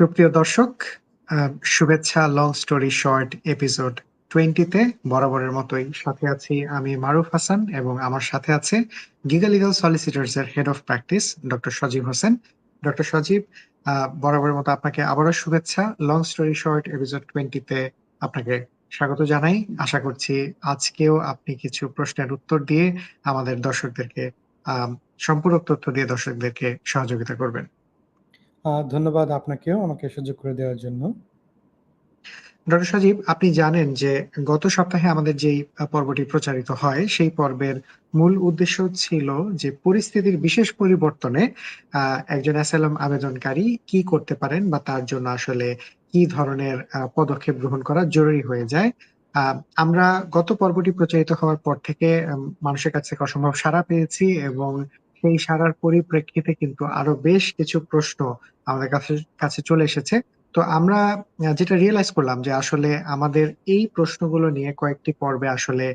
সুপ্রিয় দর্শক শুভেচ্ছা লং স্টোরি শর্ট এপিসোড টোয়েন্টিতে বরাবরের মতোই। সাথে আছি আমি মারুফ হাসান এবং আমার সাথে আছে গিগা লিগাল সলিসিটার্স এর head of practice doctor Sajib Hossain. Doctor Sajib বরাবরের মতো আপনাকে আবারও শুভেচ্ছা। লং স্টোরি শর্ট এপিসোড টোয়েন্টিতে আপনাকে স্বাগত জানাই। আশা করছি আজকেও আপনি কিছু প্রশ্নের উত্তর দিয়ে আমাদের দর্শকদেরকে সম্পূরক তথ্য দিয়ে দর্শকদেরকে সহযোগিতা করবেন। ধন্যবাদ আপনাকেও আমাকে সুযোগ করে দেওয়ার জন্য। ডক্টর সজীব, আপনি জানেন যে গত সপ্তাহে আমাদের যেই পর্বটি প্রচারিত হয়, সেই পর্বের মূল উদ্দেশ্য ছিল যে পরিস্থিতির বিশেষ পরিবর্তনে একজন অ্যাসাইলাম আবেদনকারী কি করতে পারেন বা তার জন্য আসলে কি ধরনের পদক্ষেপ গ্রহণ করা জরুরি হয়ে যায়। আমরা গত পর্বটি প্রচারিত হওয়ার পর থেকে মানুষের কাছ থেকে অসম্ভব সাড়া পেয়েছি এবং সেই সারার পরিপ্রেক্ষিতে কিন্তু আরও বেশ কিছু প্রশ্ন আমাদের কাছে কাছে চলে এসেছে। তো আমরা যেটা রিয়েলাইজ করলাম যে আসলে আমাদের এই প্রশ্নগুলো নিয়ে কয়েকটি পর্বে আসলে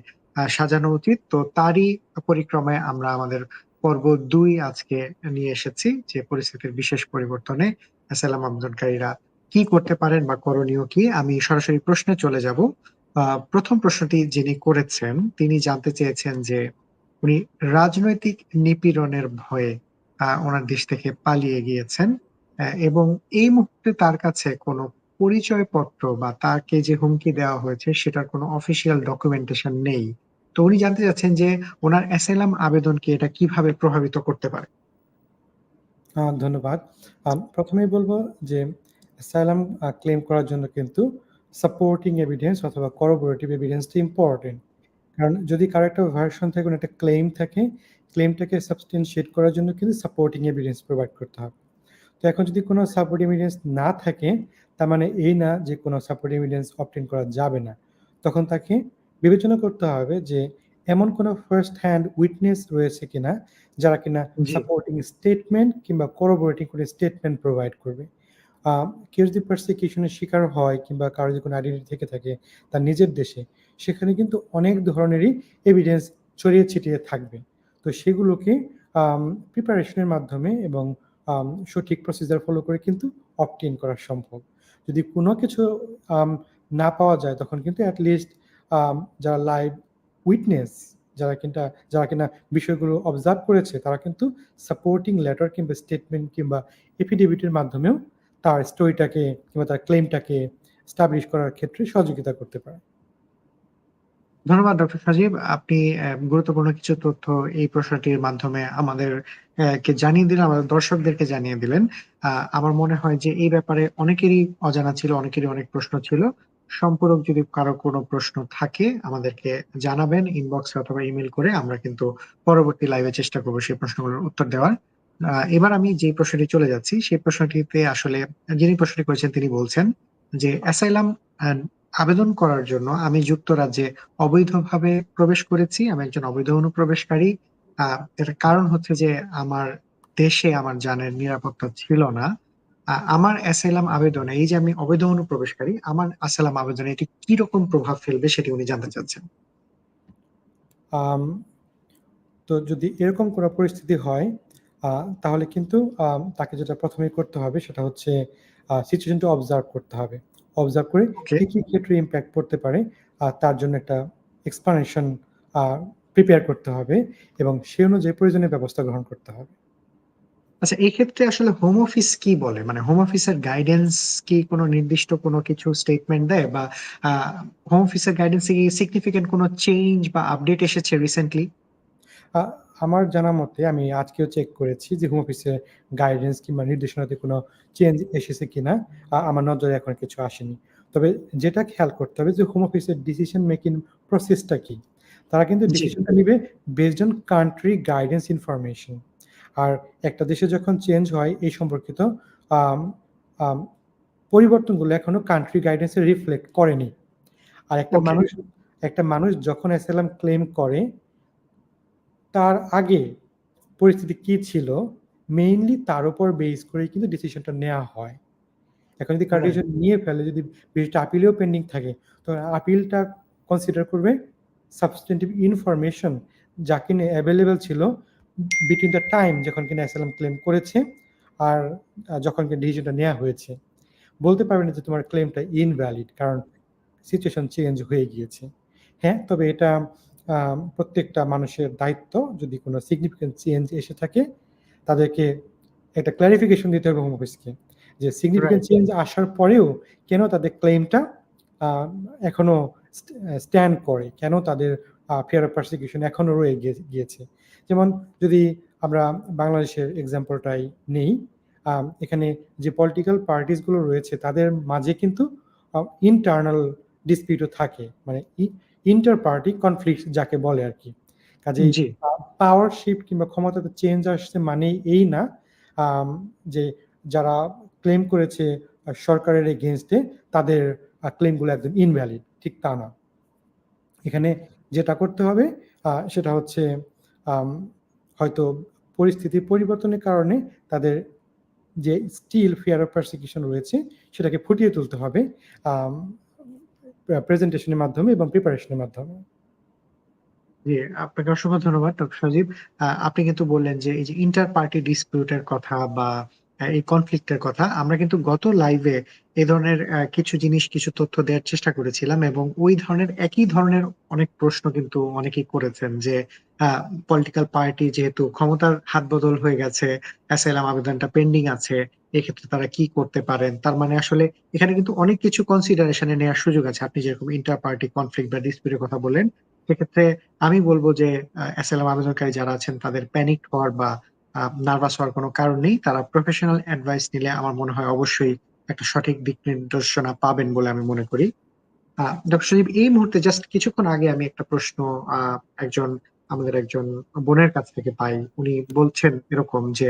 সাজানো উচিত। তো তারই পরিক্রমায় আমরা আমাদের পর্ব দুই আজকে নিয়ে এসেছি যে পরিস্থিতির বিশেষ পরিবর্তনে সালাম আবেদনকারীরা কি করতে পারেন বা করণীয় কি, আমি সরাসরি প্রশ্নে চলে যাব। প্রথম প্রশ্নটি যিনি করেছেন, তিনি জানতে চেয়েছেন যে উনি রাজনৈতিক নিপীড়নের ভয়ে ওনার দেশ থেকে পালিয়ে গিয়েছেন এবং এই মুহূর্তে তার কাছে কোনো পরিচয়পত্র বা তাকে যে হুমকি দেওয়া হয়েছে সেটার কোনো অফিসিয়াল ডকুমেন্টেশন নেই। তো উনি জানতে চাচ্ছেন যে ওনার অ্যাসাইলাম আবেদনকে এটা কীভাবে প্রভাবিত করতে পারে? ধন্যবাদ। প্রথমেই বলব যে অ্যাসাইলাম ক্লেম করার জন্য কিন্তু সাপোর্টিং এভিডেন্স অথবা করবোরেটিভ এভিডেন্সটি ইম্পর্টেন্ট কারণ যদি কারও একটা ভার্সন থেকে কোনো একটা ক্লেম থাকে ক্লেমটাকে সাবস্টেন্সিয়েট করার জন্য কিন্তু সাপোর্টিং এভিডেন্স প্রোভাইড করতে হবে। তো এখন যদি কোনো সাপোর্টিং এভিডেন্স না থাকে তার মানে এই না যে কোনো সাপোর্টিং এভিডেন্স অবটেন করা যাবে না তখন তাকে বিবেচনা করতে হবে যে এমন কোনো ফার্স্ট হ্যান্ড উইটনেস রয়েছে কিনা যারা কিনা সাপোর্টিং স্টেটমেন্ট কিংবা করবোরেটিং কোনো স্টেটমেন্ট প্রোভাইড করবে। কেউ যদি পারসিকিউশনের শিকার হয় কিংবা কারও যদি কোনো আইডেন্টি থেকে থাকে তার নিজের দেশে, সেখানে কিন্তু অনেক ধরনেরই এভিডেন্স ছড়িয়ে ছিটিয়ে থাকবে। তো সেগুলোকে প্রিপারেশনের মাধ্যমে এবং সঠিক প্রসিজার ফলো করে কিন্তু অপটেন করা সম্ভব। যদি কোনো কিছু না পাওয়া যায় তখন কিন্তু অ্যাটলিস্ট যারা লাইভ উইটনেস যারা কিনা যারা কিনা বিষয়গুলো অবজার্ভ করেছে তারা কিন্তু সাপোর্টিং লেটার কিংবা স্টেটমেন্ট কিংবা এফিডেভিটের মাধ্যমেও তার স্টোরিটাকে কিংবা তার ক্লেমটাকে স্টাবলিশ করার ক্ষেত্রে সহযোগিতা করতে পারে। ধন্যবাদ ডক্টর সজীব। আপনি গুরুত্বপূর্ণ কিছু তথ্য এই প্রশ্নটির মাধ্যমে আমাদের কে জানিয়ে দিলেন, আমাদের দর্শকদেরকে জানিয়ে দিলেন। আমার মনে হয় যে এই ব্যাপারে অনেকেরই অজানা ছিল, অনেকেরই অনেক প্রশ্ন ছিল। সম্পূরক যদি কারও কোনো প্রশ্ন থাকে, আমাদেরকে জানাবেন ইনবক্সে অথবা ইমেল করে আমরা কিন্তু পরবর্তী লাইভে চেষ্টা করব সেই প্রশ্নগুলোর উত্তর দেওয়ার। এবার আমি যে প্রশ্নটি চলে যাচ্ছি, সেই প্রশ্নটিতে আসলে যিনি প্রশ্নটি করেছেন তিনি বলছেন যে, অ্যাসাইলাম আবেদন করার জন্য আমি যুক্তরাজ্যে অবৈধভাবে প্রবেশ করেছি, আমি একজন অবৈধ অনুপ্রবেশকারী। এর কারণ হচ্ছে যে, আমার দেশে আমার জানের নিরাপত্তা ছিল না। আমার অ্যাসাইলাম আবেদনে, এই যে আমি অবৈধ অনুপ্রবেশকারী, আমার অ্যাসাইলাম আবেদনে এটি কি রকম প্রভাব ফেলবে সেটি উনি জানতে চাচ্ছেন। তো যদি এরকম কোনো পরিস্থিতি হয় তাহলে কিন্তু তাকে যেটা প্রথমেই করতে হবে সেটা হচ্ছে সিচুয়েশনটা অবজার্ভ করতে হবে। অবজার্ভ করে. কি কি ক্ষেত্রে ইম্প্যাক্ট পড়তে পারে আর তার জন্য একটা এক্সপ্লানেশন প্রিপেয়ার করতে হবে এবং সে অনুযায়ী প্রয়োজনীয় ব্যবস্থা গ্রহণ করতে হবে। আচ্ছা এই ক্ষেত্রে আসলে হোম অফিস কি বলে? মানে হোম অফিসের গাইডেন্স কি কোনো নির্দিষ্ট কোনো কিছু স্টেটমেন্ট দেয়? বা হোম অফিসের গাইডেন্সে কি সিগনিফিকেন্ট কোনো চেঞ্জ বা আপডেট এসেছে রিসেন্টলি আমার জানা মতে আমি আজকেও চেক করেছি যে হোম অফিসের গাইডেন্স কিংবা নির্দেশনাতে কোনো চেঞ্জ এসেছে কিনা। আমার নজরে এখন কিছু আসেনি। তবে যেটা খেয়াল করতে হবে যে হোম অফিসের ডিসিশন মেকিং প্রসেসটা কি? তারা কিন্তু ডিসিশনটা নেবে based on country guidance information আর একটা দেশে যখন চেঞ্জ হয় এই সম্পর্কিত পরিবর্তনগুলো এখনও কান্ট্রি গাইডেন্সে রিফ্লেক্ট করেনি। আর একটা মানুষ একটা মানুষ যখন অ্যাসাইলাম ক্লেম করে তার আগে পরিস্থিতি কি ছিল? মেইনলি তার উপর বেস করে কিন্তু ডিসিশনটা নেওয়া হয়। এখন যদি কারও Right. ডিসিশন নিয়ে ফেলে যদি বিষয়টা আপিলেও পেন্ডিং থাকে তো আপিলটা কনসিডার করবে সাবস্টেন্টিভ ইনফরমেশন যা কিনা অ্যাভেলেবেল ছিল বিটুইন দ্য টাইম যখন কিনা অ্যাসাইলাম ক্লেম করেছে আর যখন কিনা ডিসিশনটা নেওয়া হয়েছে। বলতে পারবে না যে তোমার ক্লেমটা ইনভ্যালিড কারণ সিচুয়েশন চেঞ্জ হয়ে গিয়েছে। হ্যাঁ তবে এটা প্রত্যেকটা মানুষের দায়িত্ব যদি কোনো সিগনিফিকেন্ট চেঞ্জ এসে থাকে তাদেরকে একটা ক্লারিফিকেশন দিতে হবে হোম অফিসকে যে সিগনিফিকেন্ট চেঞ্জ আসার পরেও কেন তাদের ক্লেমটা এখনও স্ট্যান্ড করে কেন তাদের ফেয়ার অফ পারসিকিউশন এখনও রয়ে গিয়েছে। যেমন যদি আমরা বাংলাদেশের এক্সাম্পলটাই নেই এখানে যে পলিটিক্যাল পার্টিসগুলো রয়েছে তাদের মাঝে কিন্তু ইন্টারনাল ডিসপিউটও থাকে। মানে ইন্টার পার্টি কনফ্লিক্ট যাকে বলে আর কি। কাজেই জি। পাওয়ার শিফট কিংবা ক্ষমতাতে চেঞ্জ আসছে মানে এই না যে যারা ক্লেম করেছে সরকারের এগেনস্টে তাদের ক্লেমগুলো একদম ইনভ্যালিড ঠিক তা না। এখানে যেটা করতে হবে সেটা হচ্ছে হয়তো পরিস্থিতির পরিবর্তনের কারণে তাদের যে স্টিল ফিয়ার অফ পারসিকিউশন রয়েছে সেটাকে ফুটিয়ে তুলতে হবে। প্রেজেন্টেশনের মাধ্যমে এবং প্রিপারেশনের মাধ্যমে। জি, আপনাকে অসংখ্য ধন্যবাদ ডক্টর সজীব। আপনি কিন্তু বললেন যে এই যে ইন্টার পার্টি ডিসপিউটের কথা বা এই কনফ্লিক্টের কথা। আমরা কিন্তু গত লাইভে এই ধরনের কিছু জিনিস, কিছু তথ্য দেওয়ার চেষ্টা করেছিলাম এবং ওই ধরনের, একই ধরনের অনেক প্রশ্ন কিন্তু অনেকেই করেছেন যে পলিটিক্যাল পার্টি যেহেতু ক্ষমতার হাত বদল হয়ে গেছে অ্যাসাইলাম আবেদনটা পেন্ডিং আছে, এক্ষেত্রে তারা কি করতে পারেন? তার মানে আসলে এখানে কিন্তু অনেক কিছু কনসিডারেশনে নেওয়ার সুযোগ আছে। আপনি যেরকম ইন্টার পার্টি কনফ্লিক্ট বা ডিসপিউটের কথা বলেন সেক্ষেত্রে আমি বলব যে অ্যাসাইলাম আবেদনকারী যারা আছেন, তাদের প্যানিক হওয়ার বা নার্ভাস হওয়ার কোনো কারণ নেই। তারা প্রফেশনাল অ্যাডভাইস নিলে আমার মনে হয় অবশ্যই একটা সঠিক দিক নির্দেশনা পাবেন বলে আমি মনে করি। ডক্টর সজীব এই মুহূর্তে জাস্ট কিছুক্ষণ আগে আমি একটা প্রশ্ন একজন, আমাদের একজন বোনের কাছ থেকে পাই। উনি বলছেন এরকম যে,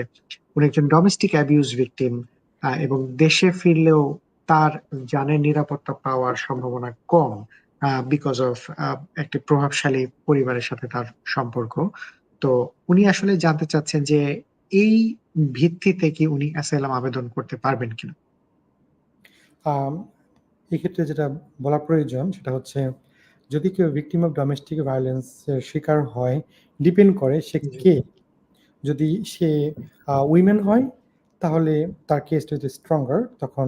উনি একজন ডোমেস্টিক অ্যাবিউজ ভিকটিম এবং দেশে ফিরলেও তার জানের নিরাপত্তা পাওয়ার সম্ভাবনা কম বিকজ অফ একটি প্রভাবশালী পরিবারের সাথে তার সম্পর্ক। তো উনি আসলে জানতে চাচ্ছেন যে এই ভিত্তিতে কি উনি অ্যাসাইলাম আবেদন করতে পারবেন কিনা? এক্ষেত্রে যেটা বলা প্রয়োজন সেটা হচ্ছে যদি কেউ ভিকটিম অফ ডোমেস্টিক ভায়োলেন্সের শিকার হয় ডিপেন্ড করে সে কে? যদি সে উইমেন হয় তাহলে তার কেসটা যদি স্ট্রঙ্গার তখন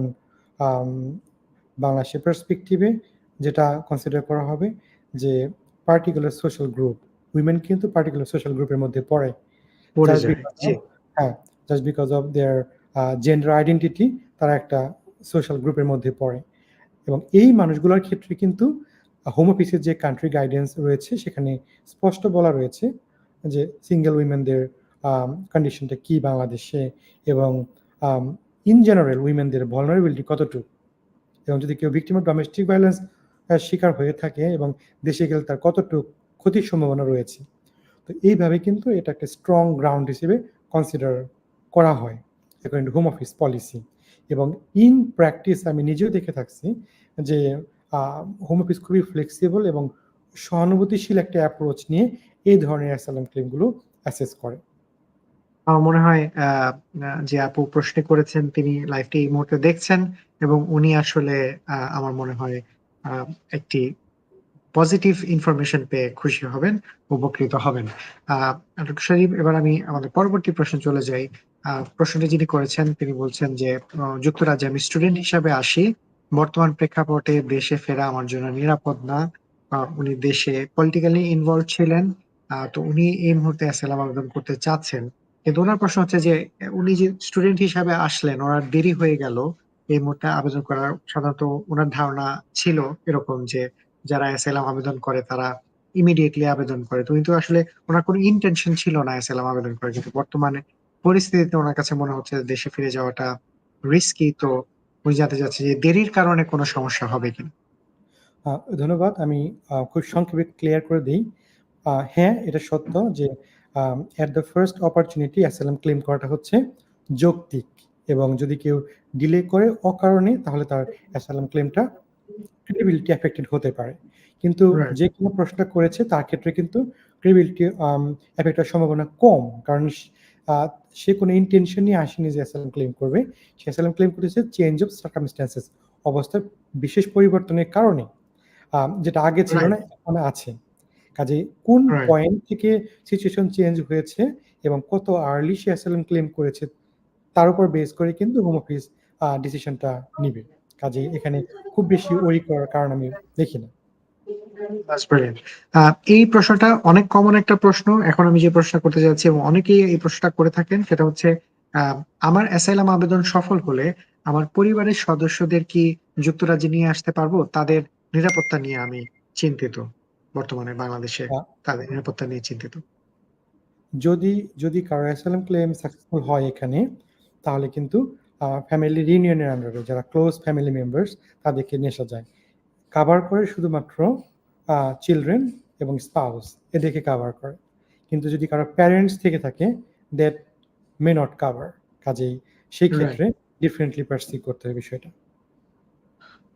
বাংলাদেশের পার্সপেক্টিভে যেটা কনসিডার করা হবে যে পার্টিকুলার সোশ্যাল গ্রুপ উইমেন কিন্তু পার্টিকুলার সোশ্যাল গ্রুপের মধ্যে পড়ে হ্যাঁ just because of their gender identity তারা একটা সোশ্যাল গ্রুপের মধ্যে পড়ে। এবং এই মানুষগুলোর ক্ষেত্রে কিন্তু হোম অফিসের যে কান্ট্রি গাইডেন্স রয়েছে সেখানে স্পষ্ট বলা রয়েছে যে সিঙ্গেল উইমেনদের কন্ডিশনটা কি বাংলাদেশে এবং ইন জেনারেল উইমেনদের ভলনারেবিলিটি কতটুকু? এবং যদি কেউ ভিক্টিম অফ ডোমেস্টিক ভায়োলেন্স শিকার হয়ে থাকে এবং দেশে গেলে তার কতটুকু ক্ষতির সম্ভাবনা রয়েছে। তো এইভাবে কিন্তু এটা একটা স্ট্রং গ্রাউন্ড হিসেবে কনসিডার করা হয় according to home office policy এবং ইন প্র্যাকটিস আমি নিজেও দেখে থাকছি যে হোম অফিস খুবই ফ্লেক্সিবল এবং সহানুভূতিশীল একটা অ্যাপ্রোচ নিয়ে এই ধরনের অ্যাসালাম ক্লেমগুলো অ্যাসেস করে। আমার মনে হয় যে আপু প্রশ্ন করেছেন, তিনি লাইভটি এই মুহূর্তে দেখছেন এবং উনি আসলে আমার মনে হয় একটি পজিটিভ ইনফরমেশন পেয়ে খুশি হবেন, উপকৃত হবেন। আহ শরীফ এবার আমি আমাদের পরবর্তী প্রশ্ন চলে যাই। প্রশ্নটি যিনি করেছেন, তিনি বলছেন যে যুক্তরাজ্যে আমি স্টুডেন্ট হিসাবে আসি, বর্তমান প্রেক্ষাপটে দেশে ফেরা আমার জন্য নিরাপদ না। উনি দেশে পলিটিক্যালি ইনভলভ ছিলেন তো উনি এই মুহূর্তে অ্যাসাইলাম আবেদন করতে চাচ্ছেন। কিন্তু ওনার প্রশ্ন হচ্ছে যে, উনি যে স্টুডেন্ট হিসাবে আসলেন, ওনার দেরি হয়ে গেল, এই মুহূর্তে আবেদন করার সাধারণত ওনার ধারণা ছিল এরকম যে যারা অ্যাসাইলাম আবেদন করে, তারা ইমিডিয়েটলি আবেদন করে। তো কিন্তু আসলে ওনার কোনো ইন্টেনশন ছিল না অ্যাসাইলাম আবেদন করে কিন্তু বর্তমানে পরিস্থিতিতে ওনার কাছে মনে হচ্ছে দেশে ফিরে যাওয়াটা রিস্কি তো জানতে চাচ্ছে যে দেরির কারণে কোনো সমস্যা হবে কিনা। ধন্যবাদ। আমি খুব সংক্ষেপে ক্লিয়ার করে দিই। হ্যাঁ এটা সত্য যে at the first opportunity asylum claim করাটা হচ্ছে যৌক্তিক এবং যদি কেউ ডিলে করে অকারণে, তাহলে তার অ্যাসালাম ক্লেমটা ক্রেডিবিলিটি অ্যাফেক্টেড হতে পারে। কিন্তু যে কোনো প্রশ্ন করেছে তার ক্ষেত্রে কিন্তু ক্রেডিবিলিটি অ্যাফেক্টের সম্ভাবনা কম। কারণ সে কোনো ইন্টেনশন নিয়ে আসেনি যে অ্যাসালাম ক্লেম করবে। সে অ্যাসালাম ক্লেম করেছে চেঞ্জ অফ সার্কামস্ট্যান্সেস অবস্থার বিশেষ পরিবর্তনের কারণে যেটা আগে ছিল না এখন আছে। কাজে কোন পয়েন্ট থেকে সিচুয়েশন চেঞ্জ হয়েছে এবং কত আর্লি সে অ্যাসালাম ক্লেম করেছে তার উপর বেস করে কিন্তু হোম অফিস ডিসিশনটা নিবে। কাজে এখানে খুব বেশি ওরি করার কারণ আমি দেখি না। এই প্রশ্নটা অনেক কমন একটা প্রশ্ন। এখন আমি যে প্রশ্নটা করতে যাচ্ছি এবং অনেকেই এই প্রশ্নটা করে থাকেন সেটা হচ্ছে আমার অ্যাসাইলাম আবেদন সফল হলে আমার পরিবারের সদস্যদের কি যুক্তরাজ্যে নিয়ে আসতে পারব? তাদের নিরাপত্তা নিয়ে আমি চিন্তিত বর্তমানে বাংলাদেশে। হ্যাঁ। তাদের নিরাপত্তা নিয়ে চিন্তিত। যদি যদি কারও অ্যাসাইলাম ক্লেম সাকসেসফুল হয় এখানে তাহলে কিন্তু ফ্যামিলি রিউনিয়নের আন্ডারে যারা ক্লোজ ফ্যামিলি মেম্বার্স তাদেরকে নিয়ে আসা যায়। কাভার করে শুধুমাত্র চিলড্রেন এবং স্পাউস এদেরকে কাভার করে। কিন্তু যদি কারও প্যারেন্টস থেকে থাকে দ্যাট মে নট কাভার কাজেই সেই ক্ষেত্রে ডিফারেন্টলি পার্সিভ করতে হবে বিষয়টা।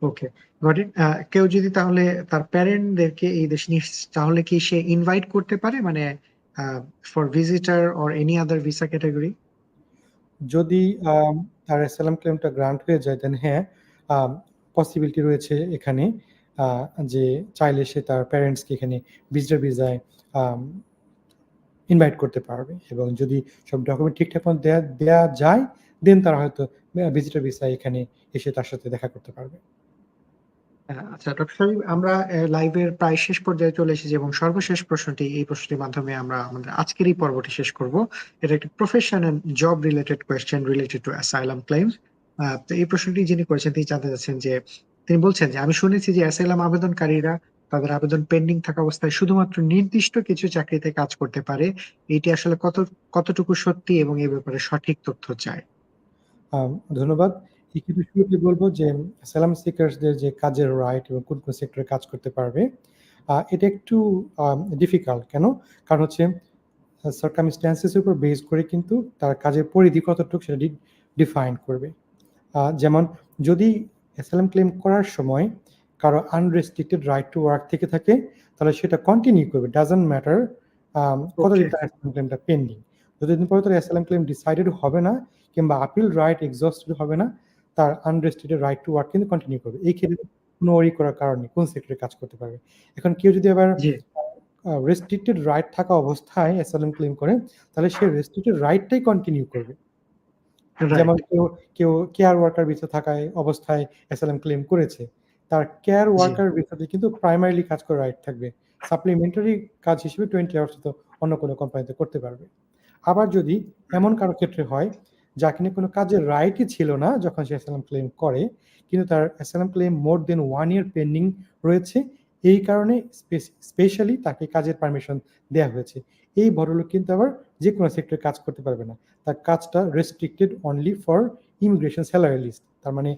ওকে গট ইট কেউ যদি তাহলে তার প্যারেন্টদেরকে এই দেশে নিয়ে তাহলে কি সে ইনভাইট করতে পারে? মানে for visitor or any other visa category যদি তার অ্যাসালাম ক্লেমটা গ্রান্ট হয়ে যায় দেন হ্যাঁ পসিবিলিটি রয়েছে এখানে যে চাইলে সে তার প্যারেন্টসকে এখানে ভিজিটার ভিসায় ইনভাইট করতে পারবে। এবং যদি সব ডকুমেন্ট ঠিকঠাক মতো দেওয়া দেওয়া যায় দেন তারা হয়তো ভিজিটার ভিসায় এখানে এসে তার সাথে দেখা করতে পারবে। আচ্ছা ডক্টর সাহেব, আমরা লাইভের প্রায় শেষ পর্যায়ে চলে এসেছি এবং সর্বশেষ প্রশ্নটি এই প্রশ্নটির মাধ্যমে আমরা আমাদের আজকের এই পর্বটি শেষ করব। এটা একটি professional job related question related to asylum claims তো এই প্রশ্নটি যিনি করেছেন, তিনি জানতে চাচ্ছেন যে, তিনি বলছেন যে, আমি শুনেছি যে অ্যাসাইলাম আবেদনকারীরা তাদের আবেদন পেন্ডিং থাকা অবস্থায় শুধুমাত্র নির্দিষ্ট কিছু চাকরিতে কাজ করতে পারে। এটি আসলে কত, কতটুকু সত্যি এবং এই ব্যাপারে সঠিক তথ্য চায় ধন্যবাদ। শুরুতে বলব যে সালাম সিকার্সদের যে কাজের রাইট এবং কোন কোন সেক্টরে কাজ করতে পারবে এটা একটু ডিফিকাল্ট কেন? কারণ হচ্ছে সার্কামস্ট্যান্সেসের উপর বেস করে কিন্তু তার কাজের পরিধি কতটুকু সেটা ডিফাইন করবে। যেমন যদি অ্যাসালাম ক্লেম করার সময় কারও আনরেস্ট্রিক্টেড রাইট টু ওয়ার্ক থেকে থাকে তাহলে সেটা কন্টিনিউ করবে ডাজন্ট ম্যাটার কতদিন. তার অ্যাসালাম ক্লেমটা পেন্ডিং যতদিন পরে তার অ্যাসালাম ক্লেম ডিসাইডেড হবে না কিংবা আপিল রাইট এক্সস্টেড হবে না তার আনরেস্ট্রিক্টেড রাইট টু ওয়ার্ক কিন্তু কন্টিনিউ করবে। এই ক্ষেত্রে কোনো ওয়ারি করার কারণে কোন সেক্টরে কাজ করতে পারবে। এখন কেউ যদি আবার রেস্ট্রিক্টেড রাইট থাকা অবস্থায় অ্যাসালাম ক্লেম করে তাহলে সে রেস্ট্রিক্টেড রাইটটাই কন্টিনিউ করবে। যেমন কেউ কেউ কেয়ার ওয়ার্কার ভিসা থাকায় অবস্থায় অ্যাসালাম ক্লেম করেছে তার কেয়ার ওয়ার্কার ভিসাতে কিন্তু প্রাইমারিলি কাজ করার রাইট থাকবে। সাপ্লিমেন্টারি কাজ হিসেবে টোয়েন্টি আওয়ার্স তো অন্য কোনো কোম্পানিতে করতে পারবে। আবার যদি এমন কারও ক্ষেত্রে হয় যা কিনা কোনো কাজের রাইটই ছিল না যখন সে অ্যাসালাম ক্লেম করে কিন্তু তার asylum claim more than one year pending রয়েছে। এই কারণে স্পেশালি তাকে কাজের পারমিশন দেওয়া হয়েছে। এই ভদ্রলোক কিন্তু আবার যে কোনো সেক্টরে কাজ করতে পারবে না। তার কাজটা restricted only for immigration salary list তার মানে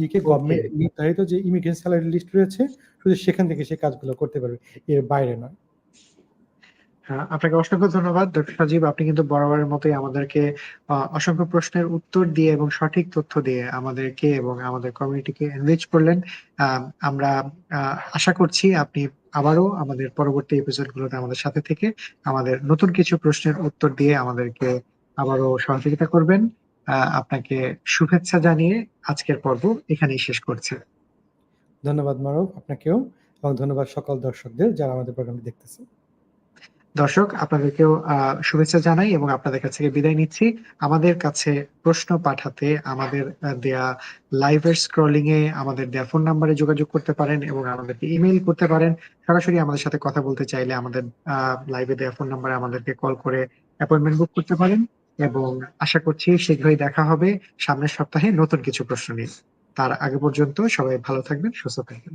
ইউকে গভর্নমেন্ট নির্ধারিত যে ইমিগ্রেশন স্যালারি লিস্ট রয়েছে শুধু সেখান থেকে সে কাজগুলো করতে পারবে। এর বাইরে নয়। আপনাকে অসংখ্য ধন্যবাদ ডক্টর সজীব। আপনি কিন্তু বরাবরের মতোই আমাদেরকে অসংখ্য প্রশ্নের উত্তর দিয়ে এবং সঠিক তথ্য দিয়ে আমাদেরকে এবং আমাদের কমিউনিটিকে এনরিচ করলেন। আমরা আশা করছি আপনি আবারও আমাদের পরবর্তী এপিসোডগুলোতে আমাদের সাথে থেকে আমাদের নতুন কিছু প্রশ্নের উত্তর দিয়ে আমাদেরকে আবারও সহযোগিতা করবেন। আপনাকে শুভেচ্ছা জানিয়ে আজকের পর্ব এখানেই শেষ করছে। ধন্যবাদ মারব আপনাকেও এবং ধন্যবাদ সকল দর্শকদের যারা আমাদের প্রোগ্রামটি দেখতেছে দর্শক, আপনাদেরকেও শুভেচ্ছা জানাই এবং আপনাদের কাছ থেকে বিদায় নিচ্ছি। আমাদের কাছে প্রশ্ন পাঠাতে আমাদের দেয়া লাইভের স্ক্রলিং এ আমাদের দেয়া ফোন নাম্বারে যোগাযোগ করতে পারেন এবং আমাদেরকে ইমেল করতে পারেন। সরাসরি আমাদের সাথে কথা বলতে চাইলে আমাদের লাইভে দেয়া ফোন নাম্বারে আমাদেরকে কল করে অ্যাপয়েন্টমেন্ট বুক করতে পারেন এবং আশা করছি শীঘ্রই দেখা হবে। সামনের সপ্তাহে নতুন কিছু প্রশ্ন নিয়ে। তার আগে পর্যন্ত সবাই ভালো থাকবেন, সুস্থ থাকবেন।